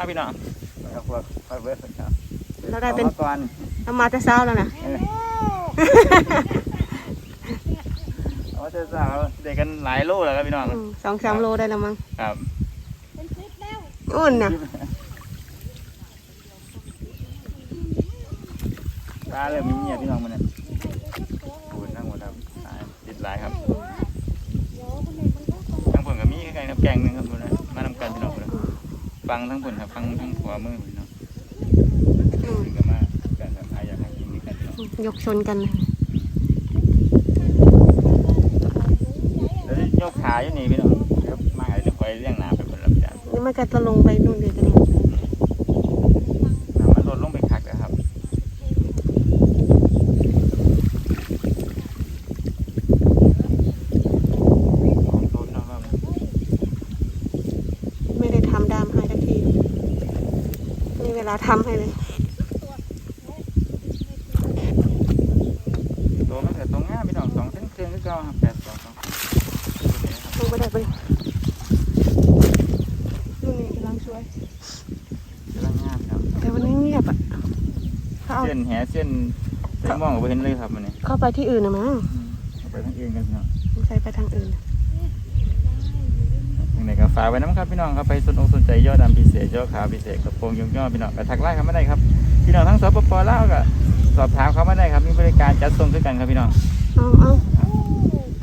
มาพี่น้องครับพวกพเบิร์ดครับเราได้เป็นอามาก่อนเรามาแต่เช้าแล้วนะเออเอามาเจอสาวเด็กกันหลายโลแล้วครับพี่น้องอืมสองสามโลได้แล้วมั้งครับอุ่นนะปลาเริ่มมีเงียบพี่น้องมันเนี่ยปูนทั้งหมดครับตายติดหลายครับทั้งผลกับมีใกล้ๆน้ำแกงหนึงครับ ฟังทั้งผลครับฟังทั้งขวามือพี่น้องอืมถึงกับมากันครับใครอยากให้กินด้วยกันพี่น้องยกชนกันนะแล้วยกขาอยู่นี่พี่น้องเดี๋ยวมาหายจะคอยเลี้ยงน้ำไปบนลำจานนี่มันก็จะลงไปนู่นเดี๋ยวจะนี่ น้ำมันลดลงไปคักนะครับ โดนน้ำมัน ไม่ได้ทำดามให้ทักทีนี่เว ลาทำให้เลยตัวมันเกิดตรงง่ายพี่น้องสองเส้นเครื่องก็เก่าครับแปดสองสองตัวนี้นะครับลงไปได้ไปนู่นนี่กำลังช่วยกำลังงามครับแต่วันนี้เงียบอะเขาเอาเส้นแหเส้นเส้นม่วงก็บ่เห็นเลยครับมันนี่เข้าไปที่อื่นนะมั้งเอาไปทางอื่นกันพี่น้องสงสัยไปทางอื่น ยังไงก็ฝากไว้น้ำครับพี่น้องครับไปสนอกสนใจยอดดำพิเศษยอดขาวพิเศษกระโปรงยงย่อพี่น้องไปทักไลน์เขาไม่ได้ครับพี่น้องทั้งสปปลาวก็สอบถามเขาไม่ได้ครับมีบริการจัดส่งด้วยกันครับพี่น้องเอาเอา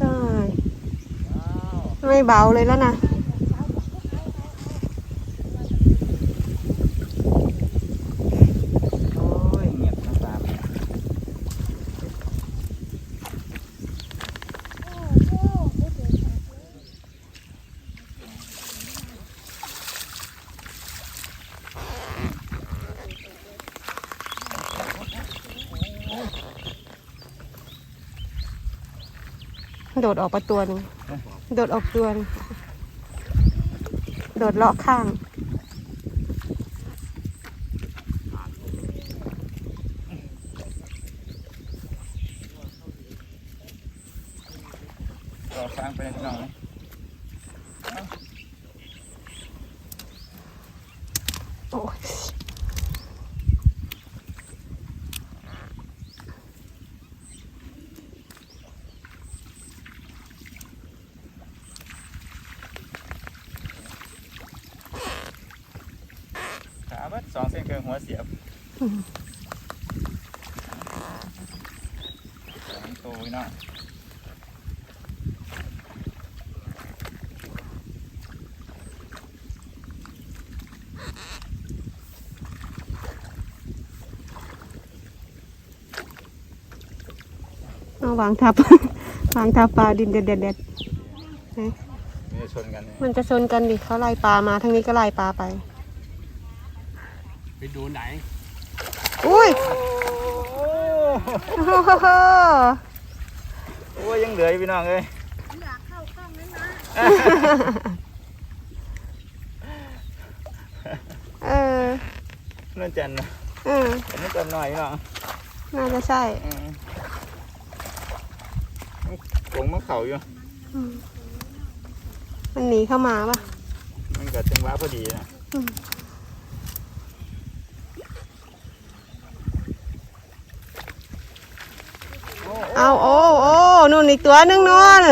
ตายไม่เบาเลยแล้วนะ โอ้ยเงียบน้ำตาเนี่ย โดดออกประตัวหนึงโดดออกตัวหนึงโดดเลาะข้างก็ฟังไปพี่น้องเลย โอ้ย ขาบัดสองเส้นเกินหัวเสียบ อืม สองตัวพี่น้อง เอาวางทับ วางทับปลาดินเด็ดเด็ดเด็ดมีจะชนกันเนี่ยมันจะชนกันดิเขาไล่ปลามาทางนี้ก็ไล่ปลาไป ไปดูไหน อุ้ยโอ้โอ้โหโอ้ยยังเหลืออยู่พี่น้องเลยเออนั่นจันนะเอออันนี้จันหน่อยพี่น้องน่าจะใช่ อืมกงมะ เขาอยู่อืมมันหนีเข้ามาปะมันเกิดจังหวะพอดีนะอืมเอาโอ้โอ้นู่นอีกตัวหนึงนู่น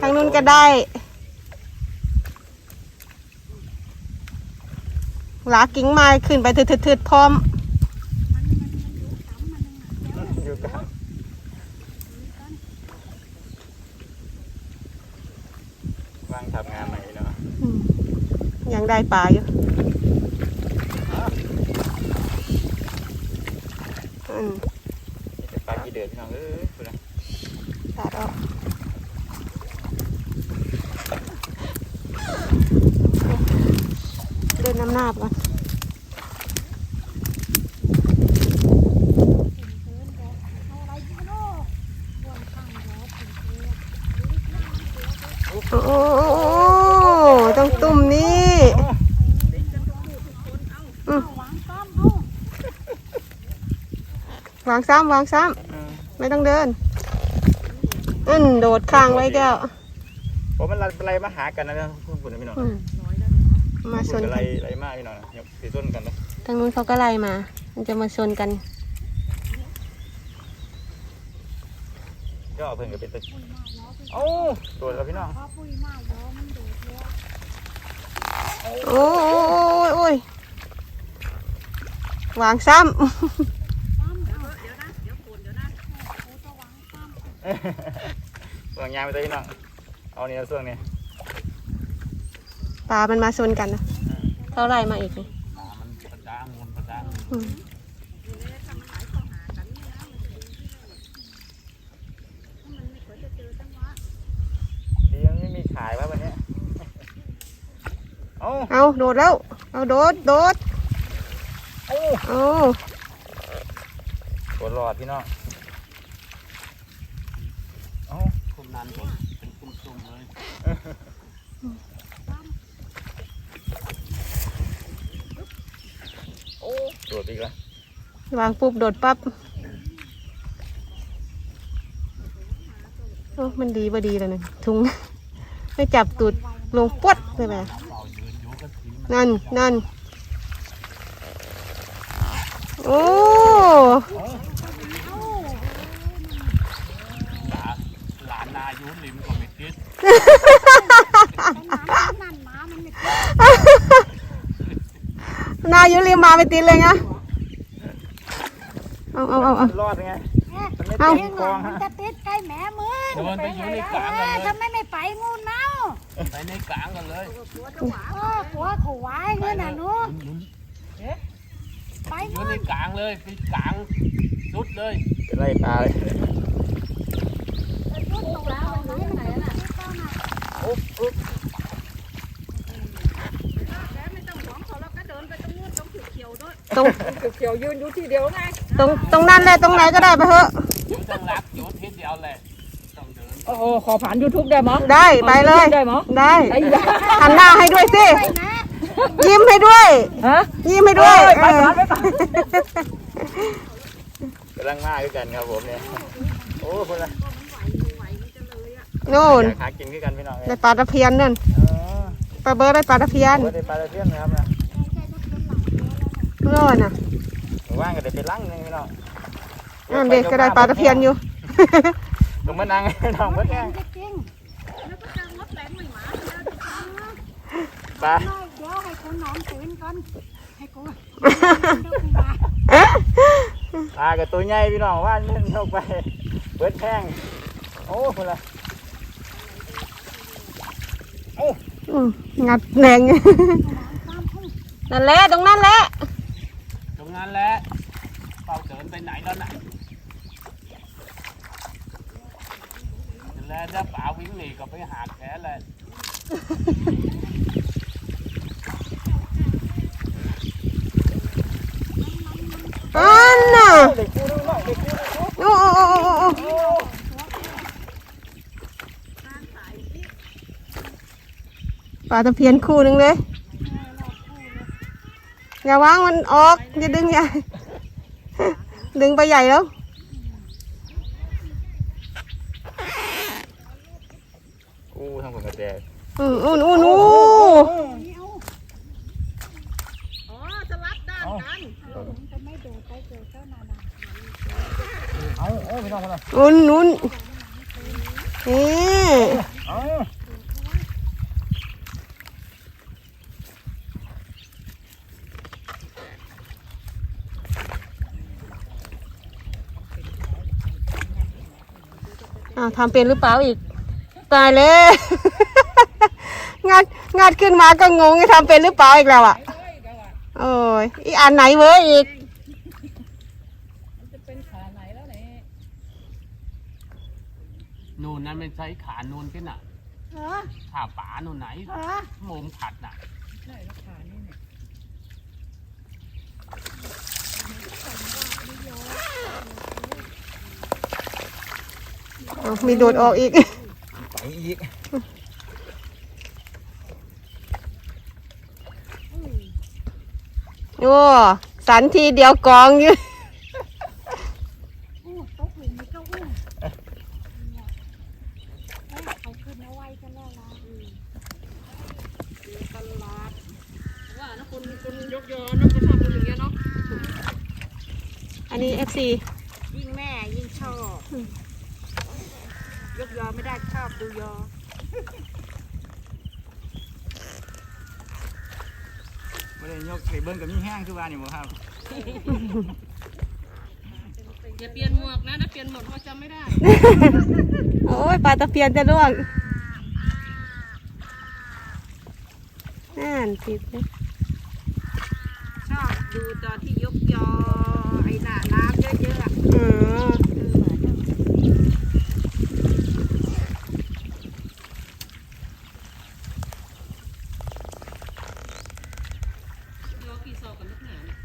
ทางนู้นก็ได้ หลากิ่งไม้ขึ้นไปถืดๆๆพร้อม อยู่กันวางทำงานใหม่เนาะ อืม ยังได้ปลาอยู่อืมนี่เป็นปลากี่เดือนพี่น้องเอ้ยพูดนะตัดออกเดินน้ำหน้าไปก่อนโอ้โหต้องตุ่มนี่อืม วางซ้ำวางซ้เออำไม่ต้องเดินอืนโดดข้างไว้แก้วผมมันอะไรมาหากันนะคุณปุ่นพี่น้องอืมมาชนอะไรกันอะไรมากพี่น้องอย่าไปชนกันนะทางนู้นเขาก็ไล่มา มันจะมาชนกันย่อเพิ่นก็เป็นตึกโอ้โดดแล้วพี่น้องโอ้ยโอ้ยโอ้ยวางซ้ ส่วนยางไปเลยพี่น้อง เอาเนี่ยส่วนนี้ำปลา มันมาชนกันนะเขาไล่มาอีกนี่มันประจางมันประจางอืมดีมันไม่มีขายว่าวันเนี้ยเอาเอาโดดแล้ว เอาโดด โดดโอ้เอาตัวรอดพี่น้องเอ้า คุมนันผมเป็นตุ่มๆเลย โอ้โดดอีกแล้ววางปุ๊บโดดปั๊บโอ้มันดีบ่ดีแล้วนะถุง ไม่จับตูดลงปวดเลยไหมเป่ายืนอยู่ก็ทิ้งมันนั่นนั่นโอ้หลานหลานนายุริมก็ไม่คิด นายุริมมาไม่ติดเลยนะเอาเอาเอาเอามันรอดไงมันไม่เอ้าติดคลองมันฮะจะติดใกล้แม่มือเดินไปอยู่ในกลางเอกันอเลยทำไมไม่ไปงูเน่าไปในกลางกันเลยเออหัวเขาไว้เงี้ยน่ะหนูไปอยู่งูในกลางเลยไปกลางสุดเลยเป็นไล่ปลาเลยยุดตรงแล้วไหนไหนน่ะอุ๊บอุ๊บ ตรงเขียวยืนอยู่ที่เดียวไงตรงตรงนั้นแหละตรงไหนก็ได้ไปเถอะอยู่ตั้งรักอยู่ทิศเดียวเลยต้องเดินโอ้โหขอผ่าน YouTube ได้มั้ยได้ไปเลยได้มั้ยได้ไอ้ยาหันหน้าให้ด้วยสิไปนะยิ้มให้ด้วยฮะยิ้มให้ด้วยเอ้ยไปเอก่ออนไปก่อนกำลังมาด้วยกันครับผมเนี่ยโอ้คนละโน่นอยากหากินด้วยกันพี่น้องเลยได้ปลาตะเพียนนั่นเออปลาเบิร์ดได้ปลาตะเพียนโอ้ได้ปลาตะเพียนนะครับ นะโน่นน่ะว่างก็ได้ไปลั่งหนึงพี่น้องนั่นเด็กก็ได้ปลาตะเพียนอยู่ตรงมานั่งให้น้องเบิ้ลแห้งจริงปลาๆเดี๋ยวให้กูนอนตื่นก่อนให้กูปลากับตัวใหญ่พี่น้องว่านเล่นเข้าไปเบิ้ลแห้งโอ้คนละอืมงัดแหนงนั่นแหละตรงนั้นแหละตร งนั้นแหละเป่าเดินไปไหนแล้วนะแล้วถ้าป่าวิ่งหนีก็ไปหาแขนเลยอันน่ะโอ้โอ้โอ้โอ้ปลาตะเพียนคู่หนึ่งเลย อย่าวางมันออกอย่าดึงใหญ่ ดึงไปใหญ่แล้ว กูทำผมกระแต อืมอู้นู่นอู้ อ๋อสลับด้านกัน จะไม่โดดไปเจอเจ้านานา เอาโอ้พี่น้องคนละ นู่นนู่นนี่ เอา อ่าว ทำเป็นหรือเปล่าอีก ตายเลยงัดงัดขึ้นมาก็งงจะทำเป็นหรือเปล่าอีกแล้วอะโอ้ยอีอันไหนเว้ยอีกจะเป็นขาไหนแล้วเนี่ยนู่นนั้นไม่ใช่ขานูนที่น่ะเออขาป่านู่นไหนเออมุมขัดน่ะ ใช่แล้วขานี่เนี่ย อ้าวมีโดดออกอีก ไปอีกโอ้สันทีเดียวกองอยู่ นนี้ FC ยิ่งแม่ยิ่งชอบ ยกยอไม่ได้ชอบดูยอ ไม่ได้ยกไข่เบิ้งกั บ้านอยู่บ่ครับอย่าเปลี่ยนหมวกนะถ้าเปลี่ยนหมวกเขาจำไม่ได้โอ้ยปลาตะเพียนจะล่วงน่านติดเลยชอบดูตอนที่ยกยอไอ้หน้าน้ำเยอะๆอะ อ๋อ รอกี่ซอกกับลูกหนาเนี่ย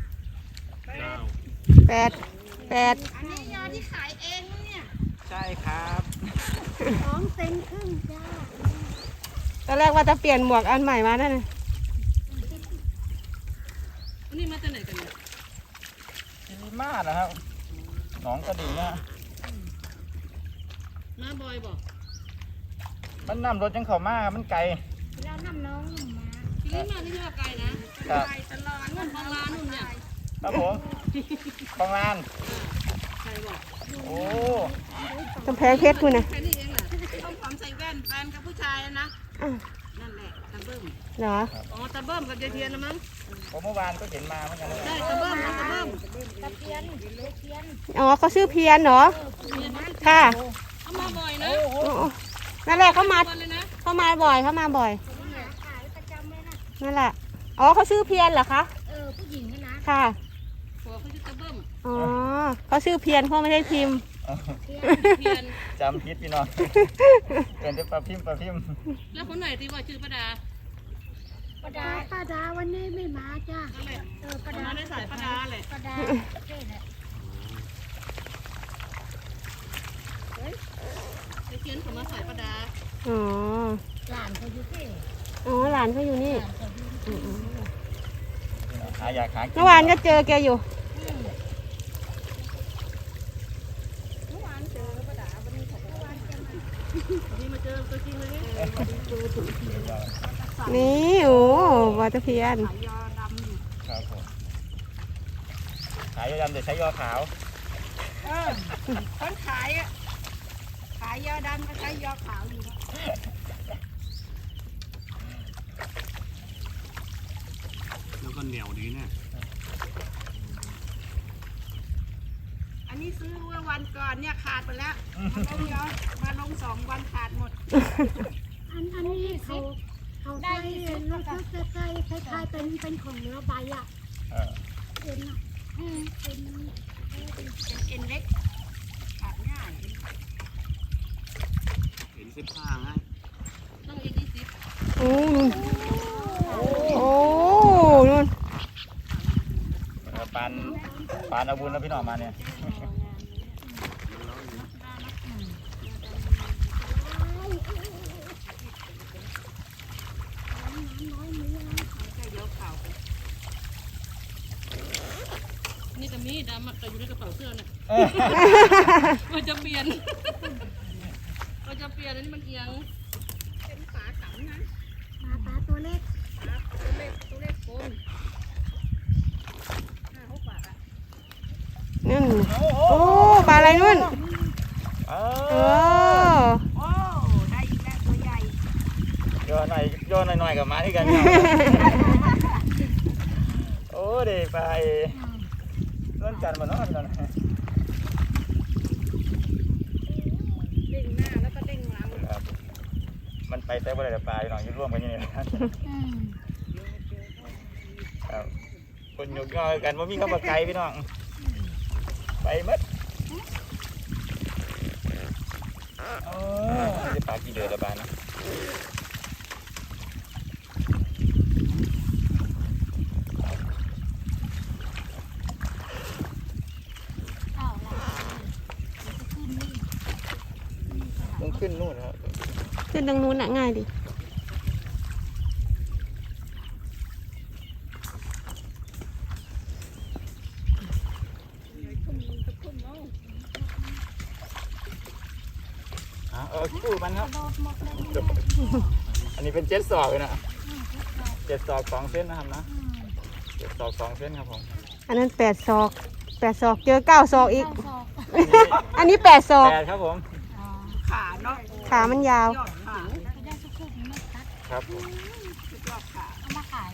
เก้า แปดแปดอันนี้ยอที่ขายเองนะเนี่ยใช่ครับสองเซนครึ่งจ้าตอนแรกว่าจะเปลี่ยนหมวกอันใหม่มานั่นน่ะวันนี้มาจากไหนกันเนี่ยกิริมาศนะครับหนองกระดิ่งนะมาบอยบอกมันนำรถยังเข้ามาครับมันไกลแล้วน้ำน้องมาที่นี่มาที่ยอไกลนะครับไปตลอดนู่นบางร้านนู่นเนี่ยครับผม คลองลานใครบอกโอ้กำแพงเพชรคุณน่ะแค่นี้เองแหละต้องความใส่แว่นแฟนกับผู้ชายอะนะอ้าวนั่นแหละตะเบิ้มเหรออ๋อตาเบิ้มกับยายเทียนนะมั้งผมเมื่อวานก็เห็นมาเหมือนกันนะได้ตาเบิ้มนะตาเบิ้มตะเพียนเพียนอ๋อเขาชื่อเพียนเหรอค่ะเขามาบ่อยนะอ๋อนั่นแหละเขามาวันเลยนะเขามาบ่อยเขามาบ่อยขายประจำเลยนะนั่นแหละอ๋อเขาชื่อเพียนเหรอคะเออผู้หญิงนะนะค่ะ ผัวเขาชื่อตาเบิ้ม อ๋อเขาชื่อเพียนเขาไม่ได้พิมพ์เทียนจำพิษพี่น้องเป็นแต่ปลาพิมพ์ปลาพิมพ์แล้วคนไหนที่ว่าชื่อป้าดาป้าดาป้าดาวันนี้ไม่มาจ้านั่นแหละเออป้าคนดานั้นได้สายป้าดาแหละป้าดาเท่น่ะยายเทียนเขามาสายป้าดาอ๋อ หลานเขาอยู่ที่อ๋อ หลานเขาอยู่นี่หาอยากหากินเมื่อวานก็เจอแกอยู่ นี่มาเจอตัวจริงเลยเนี่ยนี่โอ้วาตะเพียนขายยอดำอยู่ครับผมขายยอดำเดี๋ยวใช้ยอขาว เออคนขายอะขายยอดำก็ใช้ยอขาวอยู่นะแล้วก็เหนียวดีเนี่ย นนี้ซื้อเมื่อวันก่อนเนี่ยขาดไปแล้วมาลงยอมาลงสองวันขาดหมด อันอันนี้เขาเขาใช้แล้วก็จะใช้คล้ายๆเป็นเป็นของเนื้อใบอะเออเอ็นอะอืมเป็นเป็นเอ็นเล็กขาดง่ายเห็นสิบห้าไงต้องอีกยี่สิบอืมโอ้นู่นเออปานปานเอาบุญแล้วพี่น้องมาเนี่ย นี่ก็มีดำอะแต่อยู่ในกระเป๋าเสื้อเนี่ย เออว่าจะเปลี่ยนว่าจะเปลี่ยนอันนี้มันเอียง เป็นฝาขำนะปลาปลาตัวเล็กตัวเล็กตัวเล็กโกนห้าหกบาทอะนั่น โอ้ปลาอะไรนู่นเอโอ้อโอ้ได้อีกแล้วตัวใหญ่ยอหน่อยยอหน่อยๆกับมาที่กันเนี่ยโอ้เด็ไปเลื่อนกันมาเนาะพี่น้อง เด้งหน้าแล้วก็เด้งหลัง ครับ มันไปแต่ว่าอะไรปลาพี่น้องอยืนร่วมกันอยู่นี่นะครับอืมครับคนยกย่อกันว่ามีข้าวปลาไก่พี่น้อง ไปหมัดโอ้ยปลากี่เดือนละบานนะ เอาละขึ้นนี่ ต้องขึ้นนู่นครับ ขึ้ นตรงนู้นน่ะง่ายดิอะเออคู่มันครับโดดหมดเลยเนี่ยอันนี้เป็นเจ็ดศอกเลยนะเจ็ดศอกสองเส้นนะครับนะเจ็ดศอกสองเส้นครับผมอันนั้นแปดศอกแปแปดศอกเจอเก้าศอกอีกเก้าศอกอันนี้แปดศอกแปดครับผม ขาเนาะขามันยาว ยอด ครับผมยอดขาเอามาขาย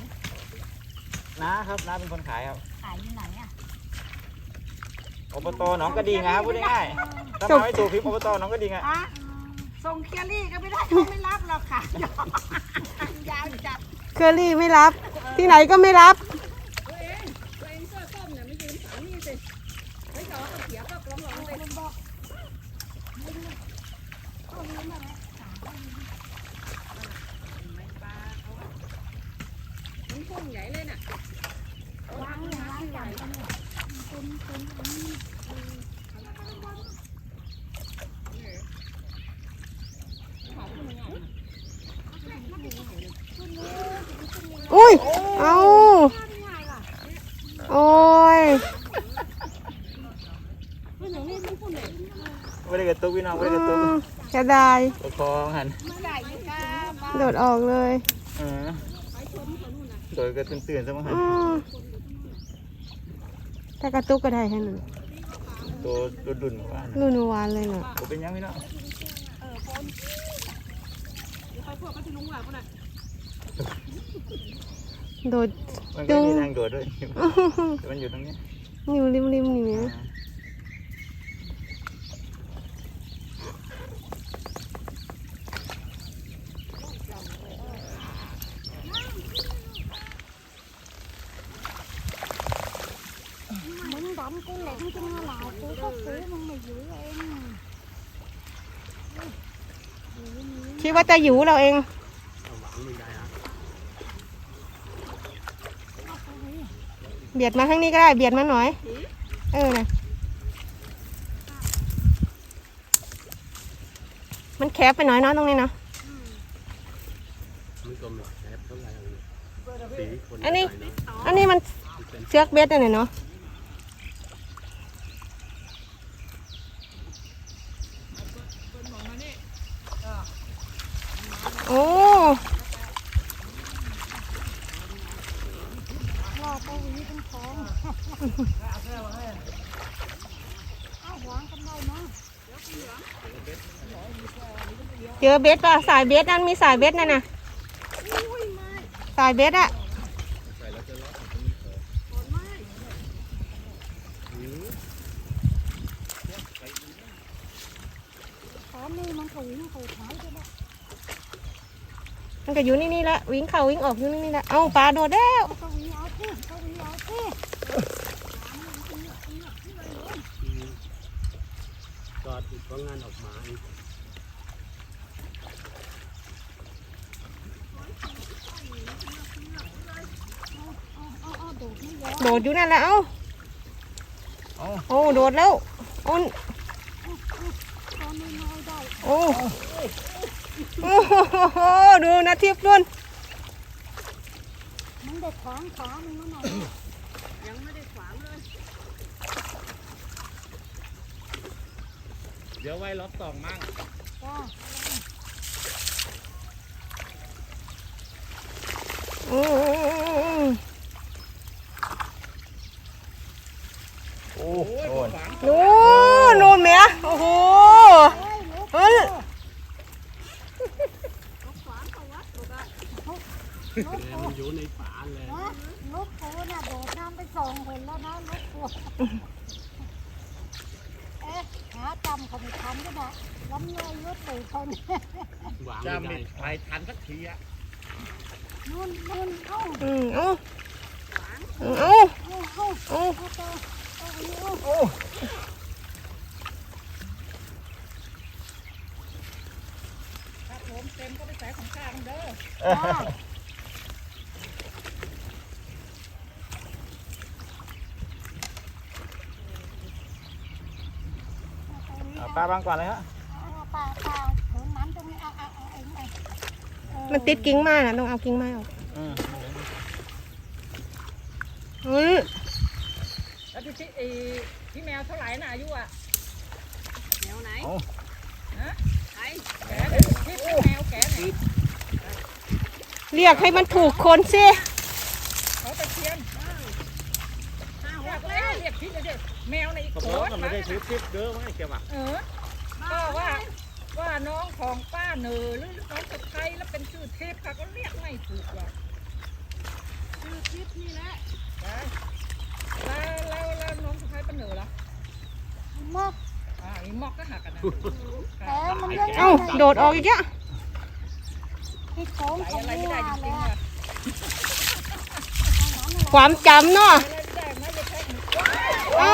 น้าครับน้าเป็นคนขายครับขายที่ไหนอะอบตหนองกระดิ่งอะครับพูดง่ายๆถ้ามาไม่ถูกพิมพ์อบตหนองกระดิ่งอะอะส่งเคลียร์รี่ก็ไม่ได้เขาไม่รับหรอกค่ะยอดยาวจัดเคอรี่ไม่รับ ที่ไหนก็ไม่รับ ตัวเองตัวเองเสื้อส้มเนี่ยไม่ยืนสามีสิไอ้ยอเสียก็ร้องร้องเลย มัน พุ่งใหญ่เลยน่ะวางอย่างวางอย่างกันเนี่ยเป็นเป็นอันนี้อุ้ย เอาโอ้ยไม่ได้กระตุกพี่น้องไม่ได้กระตุกจะได้ประคองหันโดดออกเลย เออ โดยก็ตื่นๆซะมั้งหันอืมถ้ากระตุกก็ได้แค่นั้นตัวดุนๆว่านู่นวานเลยน่ะผมเป็นยังพี่น้องโดด มันก็มีทางโดดด้วยแต่มันอยู่ตรงนี้อยู่ริมริมๆนี่นะ มึงดำกูแหลมจังหลายกูก็ซื้อมึงไม่อยู่เองคิดว่าจะอยู่เราเองเบียดมาข้างนี้ก็ได้เบียดมาหน่อย เออนะมันแคบไปหน่อยเนาะตรงนี้เนาะมันก็ไม่แคบเท่าไหร่สีคนอันนี้ อันนี้มันเชือกเบ็ดอะไรเนาะ โอ้ รอไปหวีเป็นของ เจอเบ็ดป่ะสายเบ็ดนั่นมีสายเบ็ดนั่นน่ะสายเบ็ดอะตอนนี้มันเขาวิ่งเขาหายไปแล้วมันก็อยู่นี่นี่ละวิ่งเข้าวิ่งออกอยู่นี่นี่ละเอาปลาโดดแล้ว เขาวิ่งเอาที่เขาวิ่งเอาที่ จอดอีกเพราะ งานออกมาอีกเอาเอาโดดไม่ยอมโดดอยู่นั่นแหละเอ้าโอ้โดดแล้วโอ้ตอนนี้น้อยได้โอ้โอ้โหดูนะทิพย์นุ่นมันได้ขวางขามันมาหน่อยยังไม่ได้ขวางเลย เดี๋ยวไว้ล็อกสองมั่งจ้าอืมโอ้โหโอ้นู่นเมียโอ้โหเฮ้ยเนี่ยมันอยู่ในฝาเลยนะรถกูน่ะโดดน้ำไปสองหนแล้วนะรถกูเอ๊ะหาจำเขาไม่ทันก็ได้ลำเลยรถตู่คนวางจะไม่ได้ไปทันสักทีอะนู่นนู่นเอ้าอืมเอาเอาเอ้าเอ้าเอาเอาต่อเอาอีกเอาครับผมเต็มก็ไปใส่ของข้างเด้อ จ้า เอาป ลาบางก่อนเลยฮะเอาปลาปลาถึงน้ำตรงนี้เอาเอาเอาเองไปเออมันติดกิ่งไม้น่ะต้องเอากิ่งไม้ออกอืมอืมแล้วพี่ชิไอ้พี่แมวเท่าไหร่น่ะอายุอะแมวไหนโอ้ฮะไหนแกเลยพี่เป็นแมวแกไหนเรียกให้มันถูกคนสิเขาตะเคียนห้าหกแล้วเรียกพี่เลยเด็กแมวในอีกเขาโคบอกตรว่าไม่ได้ซื้อคลิปเด้อไม่เกี่ยวอะเออก็ว่าว่าน้องของป้าเหนือหรือน้องสะพ้ายแล้วเป็นชื่อเทพค่ะก็เรียกไม่ถูกว่ะชื่อคลิปนี่แหละแล้วแล้วแล้วน้องสะพ้ายป้าเหนือล่ะมอกอ่าอีหมอกก็หักกันนะแผลมันเยอะเอ้าโดดออกอีกแล้วที่โค้งไหลของอะไรเมีไม่ยได้จริงๆแล้วอะความจำเนาะ โอ้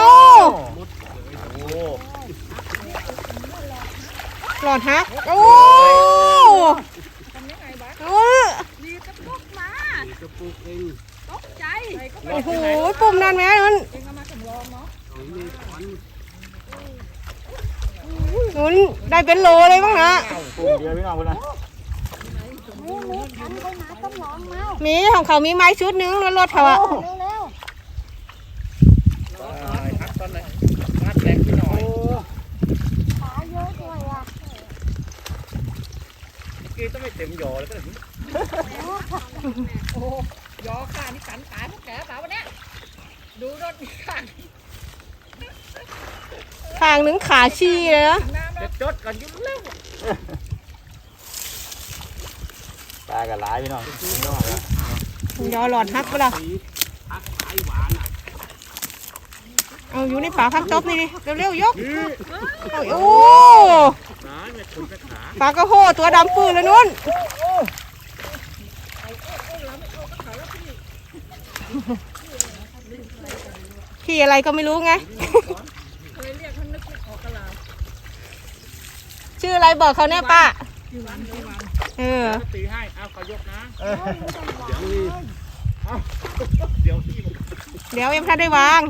หลอดฮัก โอ้ทำยังไงบ้างโอ้มีกระปุกมามีกระปุกเองตกใจใครก็ไปโอ้โหปุ่มนั่นแม่นั่นเองเอามาสำรองเนาะเอามีดฟันนุ่นได้เป็นโลเลยบ้างนะปุ่มเดียวพี่น้องคนนะนี่นี่ทันไปหาต้นหลองแล้วมีของเขามีไม้ชุดหนึงแล้วรถเขาอะ เร็ว พักตอนไหนพักแรงพี่หน่อย ๆขาเยอะด้วยอะ กี้ต้องไม่เต็มหยอเลยก็เลยโอ้ยอขานี่กันตายพวกแกเปล่าวันเนี้ยดูรถนี่ขาดทางหนึงขาชี้เลยนะน้ำแล้วจะจดกันยุ่งเร็วตากับหลายพี่น้องพี่น้องแล้วยอหลอดฮักปะล่ะพักไอหวานอะ เอาอยู่ในฝาพักตบนี่ดิเร็วๆยกโอ้ปลากระโหตัวดำปื้นเลยนุ่นขี่อะไรก็ไม่รู้ไงชื่ออะไรบอกเขาเนี่ยป้าเออตีให้เอาขอยกนะเดี๋ยวเดี๋ยวพี่มันเดี๋ยวยังทันได้วาง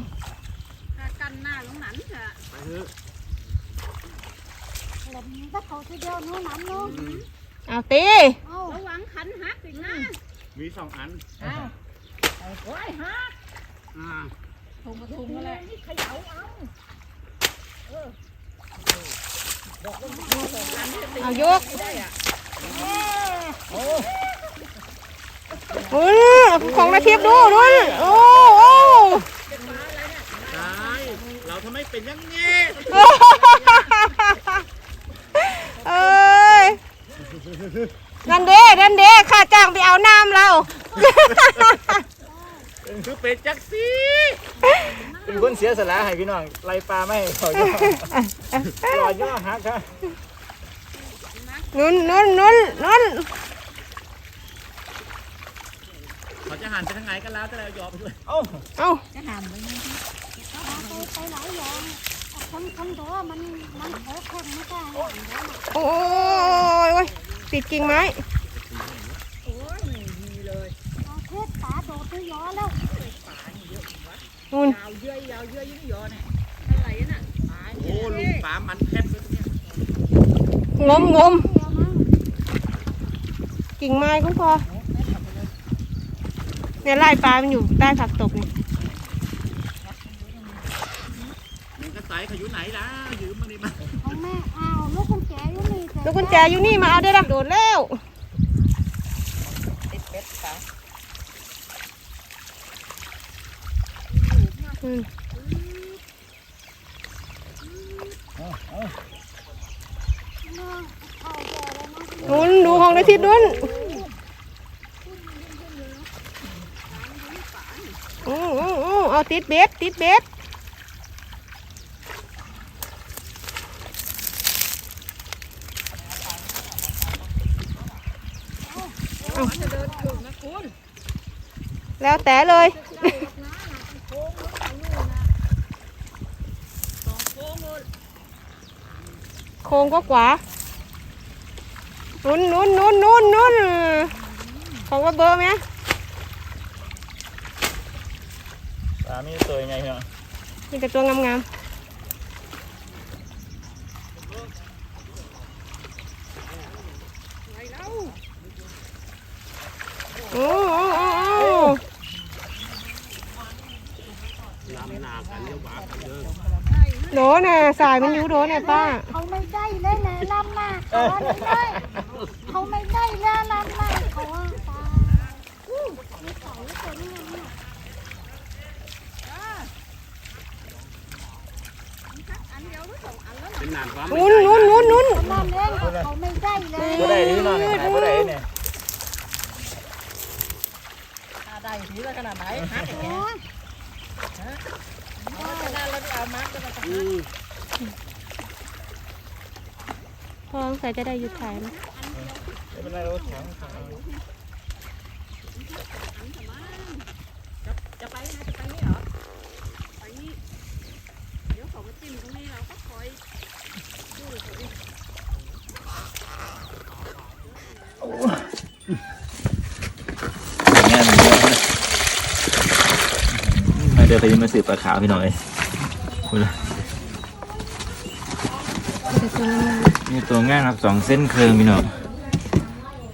ลบถ้าเขาทีเดียวนู้นน้ำนู้นเอาตีเอาระวังขันหักอีกนะมีสองอันอ้าวโอ้ยฮะอ่าถุงมาถุงมาเลยนี่เขย่าเอาเออบอกว่ามีสองอันที่จะตีเอายกไม่ได้อะอุ้ยของนาทิพย์ดูนุ่นโอ้โอ้ใช่ เราทำไมเป็นอยังนี้เอ้ยนั่นเด้นั่นเด้ข้าจ้างไปเอาน้ำเราคือเป็นจักซีเป็นคนเสียสละให้พี่น้องไล่ปลาไม่ให้เขาย่อรอย่อฮักครับนุ่นนุ่นนุ่นนุ่นเขาจะหันไปทางไหนกันแล้วก็แล้วยอมไปด้วยเอ้าเอาไป ไปหลายอย่างคนคนเดียวมันมันเผลอคนไม่ได้โอ้ยติดกิ่งไม้เอาเลยเทศตาโดดไปย้อแล้วนุ่นยาวเยื่อยยาวเยื่อยยิ่งยอเนี่ยอะไรน่ะตาโอ้ลุงปลามันแคบเลยเงมงมเดียวมั้งกิ่งไม้ก็พอเนี่ยไล่ปลามันอยู่ใต้ผักตบนี่มัน ส่เขาอยู่ไหนล่ะยืมมาดิมาของแม่เอาลูกกุญแจอยู่นี่ลูกกุญแจอยู่นี่มาเอาได้ดักโดดแล้วติดเป็ดปลาอืมเข้าแก่แล้วนะนุ่นดูของนาทิพย์นุ่นอืออืออือเอาติดเบ็ดติดเบ็ด มันจะเดินถึงนะคุณ แล้วแต่เลยโค้งก็ขวานุ่นนุ่นนุ่นนุ่นนุ่นของว่าเบอร์ไหมปลามีตัวยังไงพี่น้อมีแต่ตัวงามๆ โอ้โอ้โอ้โอ้ลำหนากันเลี้ยวหวากันเด้อโดนน่ะสายมันอยู่โดนน่ะป้า เขาไม่ได้เลยนะลำหน้าเขาไม่ได้เขาไม่ได้แล้วลำหน้าเขาว่าตาอู้มีเสาตัวนี้นะเป็นหนานฟ้านู้นนู้นนู้นนู้นนั่นเองเขาไม่ได้เลย บ่ได้ที่นอนเนี่ยบ่ได้เนี่ยีได้ขนาดไหนฮักอย่างเงี้ยเอาขนาดเราเอามาร์กจะมาทำพอสงสัยจะได้หยุดถ่ายนะไม่เป็นไรเราแข็งจะไปนะจะไปนี่เหรอไปนี่เดี๋ยวเขามาจิ้มตรงนี้เราก็คอยดูเขาดิ งานมันเยอะนะ มาเดินไปมาสืบปลาขาวพี่หน่อยคุณล่ะแต่ตัวนั้นนี่ตัวง่ายครับสองเส้นเครื่องพี่น้อง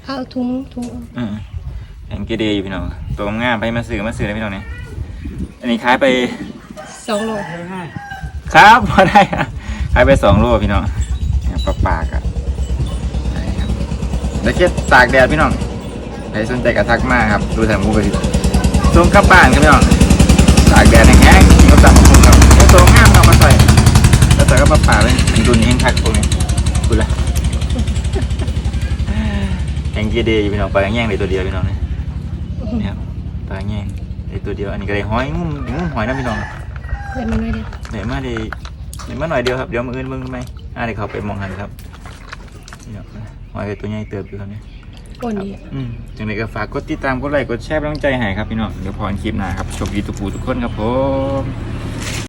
เอาถุงถุงอ่าแองกีเดย์อยู่พี่น้องตัวง่ายไปมาสื่อมาสื่อเลยพี่น้องเนี่ยอันนี้ขายไปสองโลครับพอได้อะขายไปสองโลพี่น้องเนี่ยปลาปากอะได้ครับแล้วแค่ตากแดดพี่น้องใครสนใจกระทักมาครับ ดูแถมมูกระดิ่งส่งกลับบ้านครับพี่น้อง ตากแดดแห้งๆกินกับตำบักหุ่งครับแล้วตัวง่ามเอามาใส่แล้วใส่ก็ปลาป่าเลยดูนี่แห้งคักพวกนี้คุณละแองกีเดย์อยู่พี่น้องปลาแง่งเลยตัวเดียวพี่น้องเนี่ยนี่ครับปลาแง่งเลยตัวเดียวอันนี้ก็เลยหอยงุ้มงุ้มหอยนะพี่น้องเลยมันไม่ได้เดี๋ยวมาดีเดี๋ยวมาหน่อยเดียวครับเดี๋ยวมืออื่นมึงทำไมอ่าเดี๋ยวเขาไปมองหันครับนี่ครับหอยตัวใหญ่เติบอยู่ครับเนี่ย ก่อนดีอืมจังเลยก็ฝากกดติดตามกดไลค์กดแชร์เป็นกำลังใจให้ครับพี่น้องเดี๋ยวพอกันคลิปหน้าครับโชคดีทุกผู้ทุกคนครับผม